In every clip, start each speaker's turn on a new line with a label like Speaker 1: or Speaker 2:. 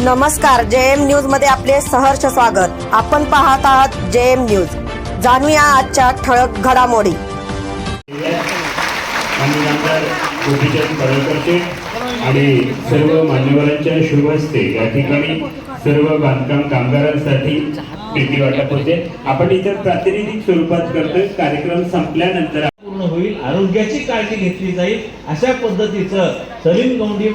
Speaker 1: नमस्कार जे एम न्यूजमध्ये आपले सहर्ष स्वागत. आपण पाहत आहात जे एम न्यूज. जाणूया आजच्या ठळक घडामोडी.
Speaker 2: आणि सर्व मान्यवरांच्या शुभ हस्ते या ठिकाणी सर्व बांधकाम कामगारांसाठी पेटी वाटप होते आपण इथं प्रातिनिधिक स्वरूपात करतोय. कार्यक्रम संपल्यानंतर
Speaker 3: आरोग्याची काळजी घेतली जाईल. अशा पद्धतीचं सलीम गौंडी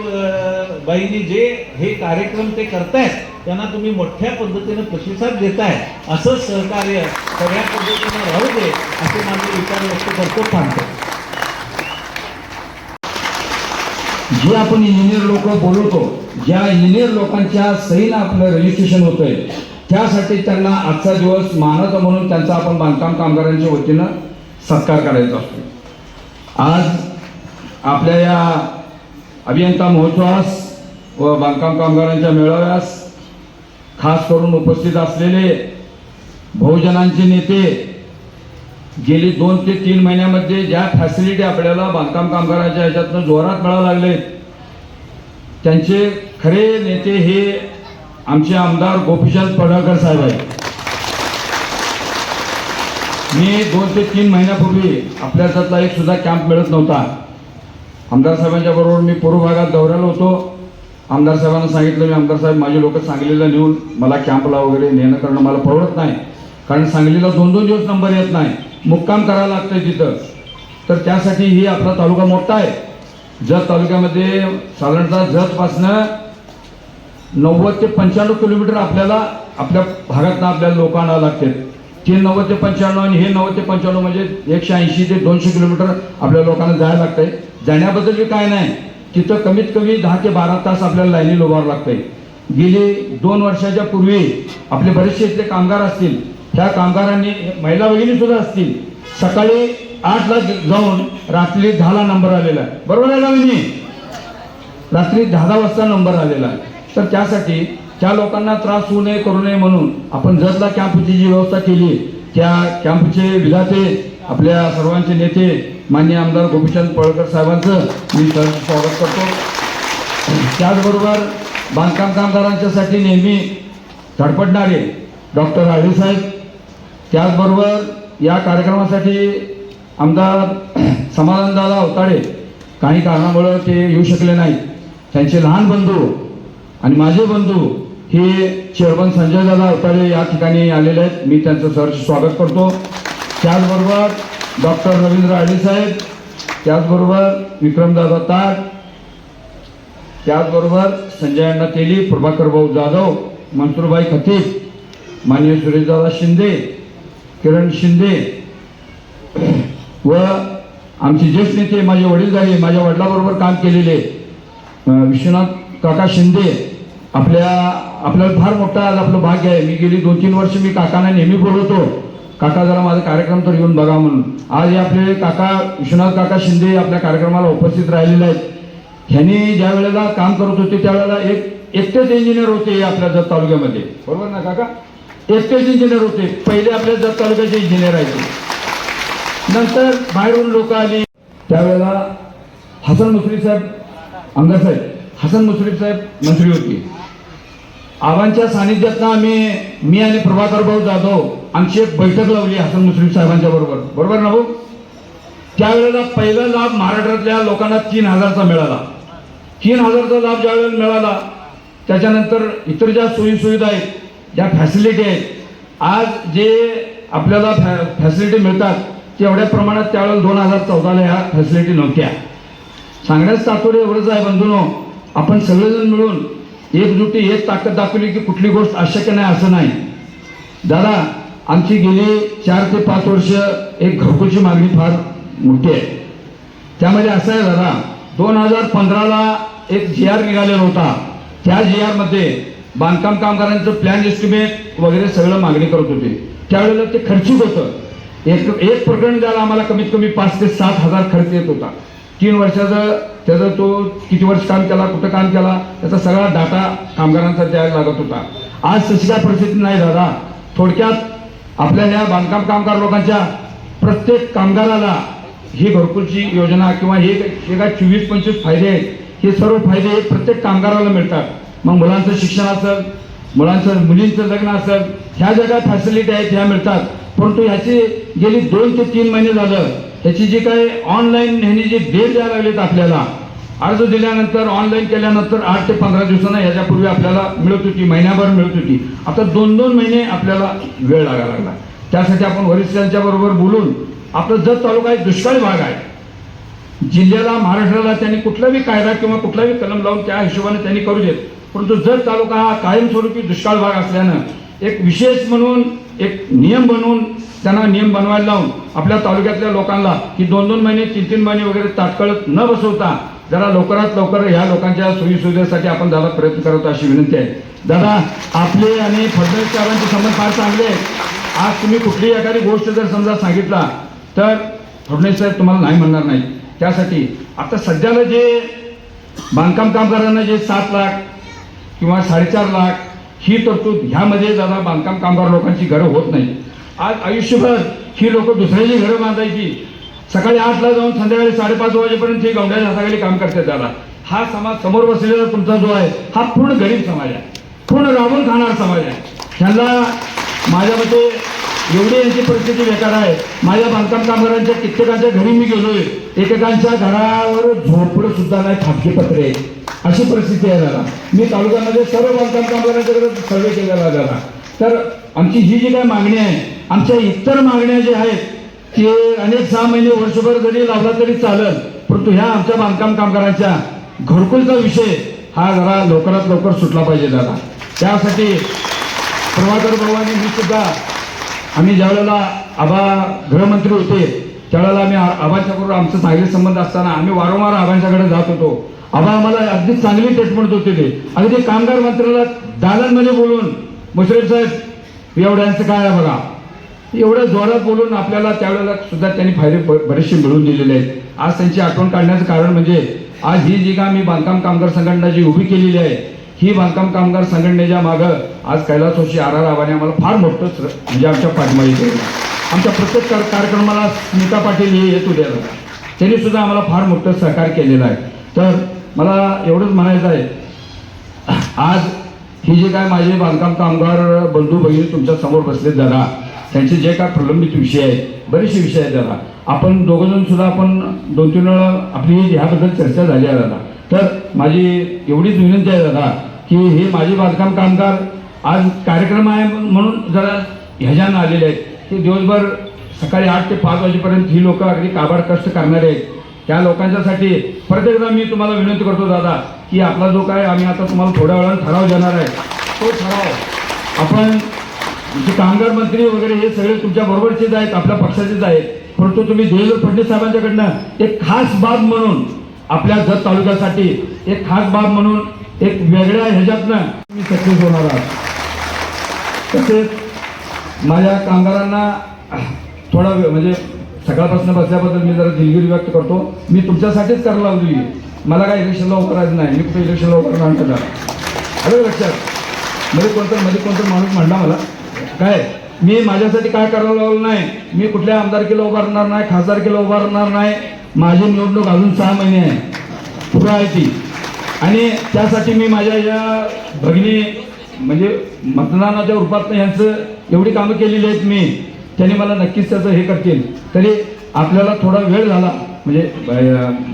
Speaker 3: बाईंनी जे हे कार्यक्रम ते करतायत त्यांना तुम्ही मोठ्या पद्धतीनं प्रतिसाद देताय. असं सहकार्य सगळ्या पद्धतीनं राहू दे असे माझे विचार व्यक्त करतो थांबतो
Speaker 4: जे आपण इंजिनियर लोक बोलवतो ज्या इंजिनियर लोकांच्या सहीनं आपलं रजिस्ट्रेशन होतंय त्यासाठी त्यांना आजचा दिवस मानत म्हणून त्यांचा आपण बांधकाम कामगारांच्या वतीनं सत्कार करायचा असतो. आज आपल्या या अभियंता महोत्सवास व बांधकाम कामगारांच्या मेळाव्यास खास करून उपस्थित असलेले बहुजनांचे नेते गेली दोन ते तीन महिन्यामध्ये ज्या फॅसिलिटी आपल्याला बांधकाम कामगारांच्या ह्याच्यातनं जोरात मिळावं लागले त्यांचे खरे नेते हे आमचे आमदार गोपीचंद पडळकर साहेब आहेत. मी दोन ते तीन महिन्यापूर्वी आपल्या हातातला एक सुद्धा कॅम्प मिळत नव्हता. आमदार साहेबांच्या बरोबर मी पूर्व भागात दौऱ्याला होतो. आमदार साहेबांना सांगितलं मी आमदार साहेब माझे लोक सांगलीला नेऊन मला कॅम्पला वगैरे नेणं करणं मला परवडत नाही. कारण सांगलीला दोन दोन दिवस नंबर येत नाही. मुक्काम करायला लागतंय तिथं. तर त्यासाठी ही आपला तालुका मोठा आहे. जत तालुक्यामध्ये साधारणतः जतपासनं नव्वद ते पंच्याण्णव किलोमीटर आपल्याला आपल्या भागातनं आपल्याला लोकांना आणावं ते नव्वद ते पंच्याण्णव आणि हे नव्वद ते पंच्याण्णव म्हणजे एकशे ऐंशी ते दोनशे किलोमीटर आपल्या लोकांना जायला लागतंय. जाण्याबद्दल बी काय नाही. तिथं कमीत कमी दहा ते बारा तास आपल्याला लाईनीला उभारावं लागतंय. गेली दोन वर्षाच्या पूर्वी आपले बरेचसे इथले कामगार असतील त्या कामगारांनी महिला भगिनी सुद्धा असतील सकाळी आठला जाऊन रात्री दहाला नंबर आलेला आहे. बरोबर आहे ना मी रात्री दहा दहा वाजता नंबर आलेला आहे. तर त्यासाठी त्या लोकांना त्रास होऊ नये करू नये म्हणून आपण जसला कॅम्पची जी व्यवस्था केली त्या कॅम्पचे विधाते आपल्या सर्वांचे नेते मान्य आमदार गोपीचंद पळकर साहेबांचं मी स्वागत करतो. त्याचबरोबर बांधकाम कामगारांच्यासाठी नेहमी धडपडणारे डॉक्टर आळे साहेब त्याचबरोबर या कार्यक्रमासाठी आमदार समाधानदादा अवताडे काही कारणामुळं ते येऊ शकले नाहीत. त्यांचे लहान बंधू आणि माझे बंधू हे चेअरमन संजय दादा अवतारे या ठिकाणी आलेले आहेत. मी त्यांचं सहर्ष स्वागत करतो. त्याचबरोबर डॉक्टर रवींद्र आडे साहेब त्याचबरोबर विक्रमदादा ताट त्याचबरोबर संजय अण्णा तेली प्रभाकर भाऊ जाधव मनसुरबाई खतीब माननीय सुरेशदादा शिंदे किरण शिंदे व आमचे ज्येष्ठ नेते माझे वडील झाले माझ्या वडिलाबरोबर काम केलेले विश्वनाथ काका शिंदे आपल्या आपल्याला फार मोठा आज आपलं भाग्य आहे. मी गेली दोन तीन वर्ष मी काकांना नेहमी बोलवतो. काका जरा माझा कार्यक्रम तर येऊन बघा म्हणून. आज हे आपले काका विश्वनाथ काका शिंदे आपल्या कार्यक्रमाला उपस्थित राहिलेले आहेत. ह्यांनी ज्या वेळेला काम करत होते त्यावेळेला एक एकटेच इंजिनियर होते आपल्या जत तालुक्यामध्ये. बरोबर ना काका? एकटेच इंजिनियर होते. पहिले आपल्या जत तालुक्याचे इंजिनियर आहेत नंतर बाहेरून लोक आली. त्यावेळेला हसन मुश्रीफ साहेब आमदार साहेब हसन मुश्रीफ साहेब मंत्री होते. आबांच्या सानिध्यातनं आम्ही मी आणि प्रभाकर भाऊ जाधव आमची एक बैठक लावली हसन मुश्रीफ साहेबांच्या बरोबर. बरोबर ना भाऊ? त्यावेळेला पहिला लाभ महाराष्ट्रातल्या लोकांना तीन हजारचा मिळाला. तीन हजारचा लाभ ज्यावेळेला मिळाला त्याच्यानंतर इतर ज्या सोयीसुविधा आहेत ज्या फॅसिलिटी आहेत आज जे आपल्याला फॅ फॅसिलिटी मिळतात ते एवढ्या प्रमाणात त्यावेळेला दोन हजार चौदाला ह्या फॅसिलिटी नव्हत्या. सांगण्याचं तात्पर्य एवढंच आहे बंधूनो आपण सगळेजण मिळून एकजुटी एक ताकद दाखवली की कुठली गोष्ट अशक्य नाही असं नाही. दादा आमची गेली चार ते पाच वर्ष एक घरकुलची मागणी फार मोठी आहे. त्यामध्ये असं आहे दादा दोन हजार पंधराला एक जी आर निघालेला होता. त्या जी आरमध्ये बांधकाम कामगारांचं प्लॅन एस्टिमेट वगैरे सगळं मागणी करत होते. त्यावेळेला ते खर्चिक होतं. एक एक प्रकरण द्यायला आम्हाला कमीत कमी पाच ते सात हजार खर्च येत होता. तीन वर्षाचं त्याचा तो किती वर्ष काम केला कुठं काम केला त्याचा सगळा डाटा कामगारांचा द्यायला लागत होता. आज तशी काय परिस्थिती नाही दादा. थोडक्यात आपल्या ह्या बांधकाम कामगार लोकांच्या प्रत्येक कामगाराला ही घरकुलची योजना किंवा हे हे काय चोवीस पंचवीस फायदे आहेत हे सर्व फायदे प्रत्येक कामगाराला मिळतात. मग मुलांचं शिक्षण असेल मुलांचं मुलींचं लग्न असेल ह्या ज्या काय फॅसिलिटी आहेत ह्या मिळतात. परंतु ह्याची गेली दोन ते तीन महिने झालं त्याची जी काय ऑनलाईन ह्यांनी जे डेट द्यायला लागलेत आपल्याला अर्ज दिल्यानंतर ऑनलाईन केल्यानंतर आठ ते पंधरा दिवसांना ह्याच्यापूर्वी आपल्याला मिळत होती महिन्याभर मिळत होती. आता दोन दोन महिने आपल्याला वेळ लागायला लागला. त्यासाठी आपण वरिष्ठांच्या बरोबर बोलून आपला जत तालुका एक दुष्काळी भाग आहे. जिल्ह्याला महाराष्ट्राला त्यांनी कुठलाही कायदा किंवा कुठलाही कलम लावून त्या हिशोबाने त्यांनी करू देत. परंतु जर तालुका हा कायमस्वरूपी दुष्काळ भाग असल्यानं एक विशेष म्हणून एक नियम बनवून त्यांना नियम बनवायला लावून आपल्या तालुक्यातल्या लोकांना की दोन दोन महिने तीन तीन महिने वगैरे तात्काळ न बसवता जरा लवकरात लवकर ह्या लोकांच्या सोयीसुविधेसाठी आपण दादा प्रयत्न करतो अशी विनंती आहे. दादा आपले आणि फडणवीस साहेबांचे संबंध फार चांगले आज तुम्ही कुठलीही एखादी गोष्ट जर समजा सांगितला तर फडणवीस साहेब तुम्हाला नाही म्हणणार नाही त्यासाठी आता सध्याला जे बांधकाम कामगारांना जे सात लाख किंवा साडेचार लाख ही तरतूद ह्यामध्ये दादा बांधकाम कामगार लोकांची घरं होत नाही. आज आयुष्यभर ही लोक दुसऱ्याची घरं बांधायची. सकाळी आठला जाऊन संध्याकाळी साडेपाच वाजेपर्यंत ही गवड्याच्या हाताखाली काम करतात दादा हा समाज समोर बसलेला तुमचा जो आहे हा पूर्ण गरीब समाज आहे. पूर्ण राबून खाणारा समाज आहे. ह्यांना माझ्या मते एवढी यांची परिस्थिती बेकार आहे. माझ्या बांधकाम कामगारांच्या कित्येकांच्या घरी मी गेलोय. एकेकांच्या घरावर झोपडं सुद्धा नाही फाटके पत्रे आहेत. अशी परिस्थिती आहे दादा. मी तालुक्यामध्ये सर्व बांधकाम कामगारांच्याकडे सर्वे केलेला आहे दादा. तर आमची ही जी काय मागणी आहे आमच्या इतर मागण्या ज्या आहेत की अनेक सहा महिने वर्षभर जरी लावला तरी चालेल परंतु ह्या आमच्या बांधकाम कामगारांच्या घरकुलचा विषय हा जरा लवकरात लवकर सुटला पाहिजे दादा. त्यासाठी प्रभाकर भाऊ आणि मी सुद्धा आम्ही ज्यावेळेला आबा गृहमंत्री होते त्यावेळेला आम्ही आबांच्याकडून आमचे चांगले संबंध असताना आम्ही वारंवार आबांच्याकडे जात होतो. आता आम्हाला अगदी चांगली ट्रीटमेंट होते ते. अगदी कामगार मंत्र्याला दालनमध्ये बोलून मुश्रीफ साहेब एवढ्यांचं काय आहे बघा? एवढ्या जोरात बोलून आपल्याला त्यावेळेला सुद्धा त्यांनी फायदे बरेचसे मिळवून दिलेले आहेत. आज त्यांची आठवण काढण्याचं कारण म्हणजे आज ही जी का मी बांधकाम कामगार संघटना जी उभी केलेली आहे ही बांधकाम कामगार संघटनेच्या मागं आज कैलासोशी आर आर आव्हाने आम्हाला फार मोठं म्हणजे आमच्या पाठिंबाई केलं आमच्या प्रत्येक कार- कार्यक्रमाला स्मिता पाटील हे येत उद्याला त्यांनी सुद्धा आम्हाला फार मोठं सहकार्य केलेलं आहे. तर मला एवढंच म्हणायचं आहे. आज ही जे काय माझे बांधकाम कामगार बंधू भगिनी तुमच्यासमोर बसले जरा त्यांचे जे काय प्रलंबित विषय आहेत बरेचसे विषय आहेत जरा आपण दोघंजण सुद्धा आपण दोन तीन वेळा आपली ह्याबद्दल चर्चा झाली आहे दादा. तर माझी एवढीच विनंती आहे दादा की हे माझे बांधकाम कामगार आज कार्यक्रम आहे म्हणून जरा ह्याच्यानं आलेले आहेत. की दिवसभर सकाळी आठ ते पाच वाजेपर्यंत ही लोक अगदी काबाड कष्ट करणारे आहेत. त्या लोकांच्यासाठी प्रत्येकदा एकदा मी तुम्हाला विनंती करतो दादा की आपला जो काय आम्ही आता तुम्हाला थोड्या वेळानं ठराव देणार आहे तो ठराव आपण जे कामगार मंत्री वगैरे हे सगळे तुमच्या बरोबरचेच आहेत आपल्या पक्षाचेच आहेत परंतु तुम्ही देवेंद्र फडणवीस साहेबांच्याकडनं एक खास बाब म्हणून आपल्या जत तालुक्यासाठी एक खास बाब म्हणून एक वेगळ्या ह्याच्यातनं तुम्ही सक्सेस होणार आहात. तसेच माझ्या कामगारांना थोडा वेळ म्हणजे सकाळपासून बसल्याबद्दल मी जरा दिलगिरी व्यक्त करतो. मी तुमच्यासाठीच करायला लावली मला काय इलेक्शनला उभं नाही. मी कुठे इलेक्शनला उभं राहणार का? अरे लक्षात? मध्ये कोणतं मध्ये कोणतं माणूस म्हणला मला? काय? मी माझ्यासाठी काय करायला लावलं नाही? मी कुठल्या आमदारकीला उभारणार नाही खासदारकीला उभारणार नाही? माझी निवडणूक अजून सहा महिने आहे. पुढं आहे ती. आणि त्यासाठी मी माझ्या या भगिनी म्हणजे मतदानाच्या रूपात यांचं एवढी कामं केलेली आहेत मी. त्यांनी मला नक्कीच त्याचं हे करतील. तरी आपल्याला थोडा वेळ झाला म्हणजे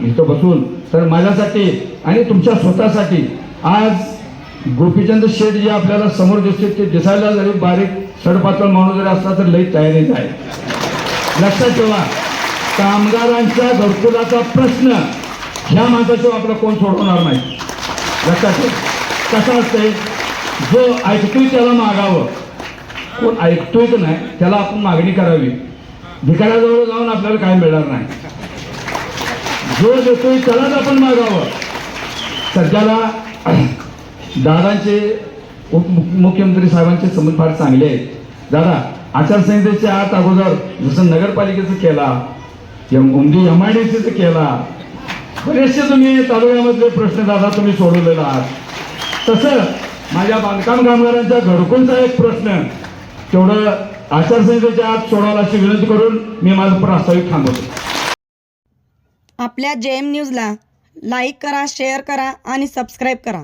Speaker 4: इथं बसून. तर माझ्यासाठी आणि तुमच्या स्वतःसाठी आज गोपीचंद शेठ जे आपल्याला समोर दिसते ते दिसायला जरी बारीक सडपातळ माणूस जरी असला तर लई तयारीत आहे. लक्षात ठेवा कामगारांच्या घरकुलाचा प्रश्न ह्या माणसाशिवाय आपला कोण सोडवणार नाही. लक्षात ठेवा. कसं असते जो ऐकतोय त्याला मागावं कोण ऐकतोय की नाही त्याला आपण मागणी करावी. भिकाऱ्याजवळ जाऊन आपल्याला काय मिळणार नाही. जो देतोय त्यालाच आपण मागावं. सध्याला दादांचे उपमुख्यमंत्री साहेबांचे संबंध फार चांगले आहेत. दादा आचारसंहितेच्या आत अगोदर जसं नगरपालिकेचं केला एम उमदी एम आय डी सीचं केला बरेचसे तुम्ही तालुक्यामधले प्रश्न दादा तुम्ही सोडवलेला आहात. तसं माझ्या बांधकाम कामगारांच्या घरकुलचा एक प्रश्न तेवढं आचारसंहितेच्या आत सोडवायला अशी विनंती करून मी माझं प्रास्ताविक थांबवतो.
Speaker 1: आपल्या जे एम न्यूजला लाईक करा शेअर करा आणि सबस्क्राईब करा.